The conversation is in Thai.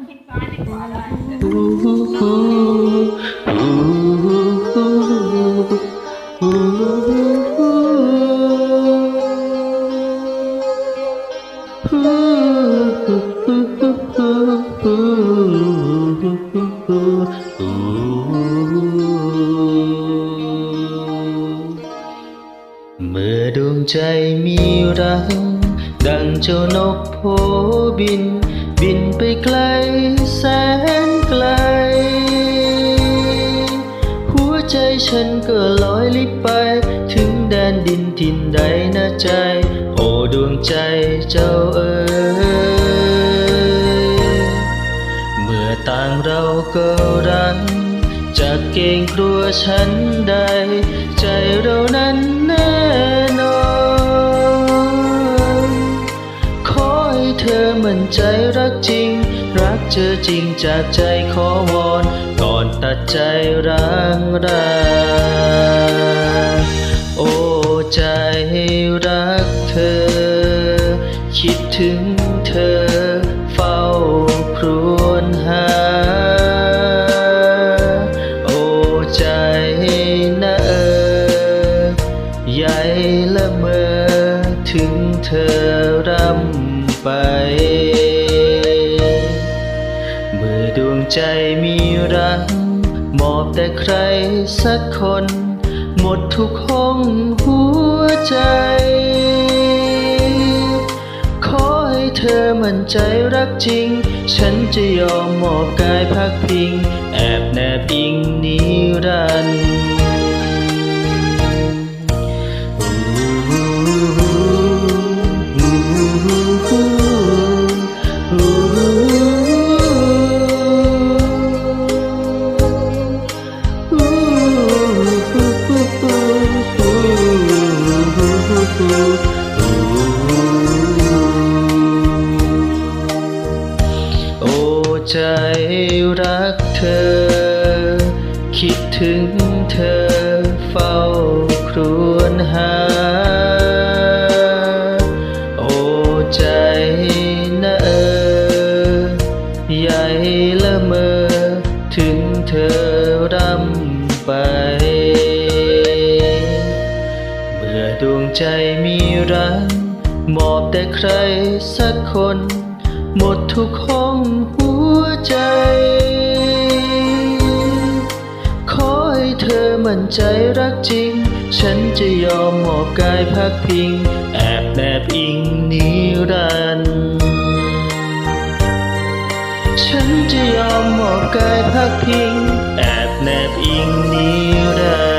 เมื่อดวงใจมีรักดังเจ้านกโพบิน บินไปไกลแสนไกล หัวใจฉันก็ลอยลิบไป ถึงแดนดินทินใดนะใจ โอ้ดวงใจเจ้าเอ๋ยเมื่อต่างเราก็รักจะเกรงกลัวฉันใด ใจเรานั้นแน่นอน ขอให้เธอมั่นใจ รักจริง รักเธอจริงจากใจขอวอน ก่อนตัดใจร้างราโอ้ใจรักเธอ คิดถึงเธอ เฝ้าครวญหา โอ้ใจนะเออใหญ่ละเมอถึงเธอรำไป ดวงใจมีรักมอบแต่ใครสักคน หมดทุกห้องหัวใจ ขอให้เธอมั่นใจรักจริง ฉันจะยอมมอบกายพักพิง แอบแนบอิงนิรัน โอ้ใจรักเธอ คิดถึง ใจมีรักมอบแต่ใครสักคน หมดทุกห้องหัวใจ ขอให้เธอมั่นใจรักจริง ฉันจะยอมมอบกายพักพิง แอบแนบอิงนิรันด์ฉันจะยอมมอบกายพักพิง แอบแนบอิงนิรัน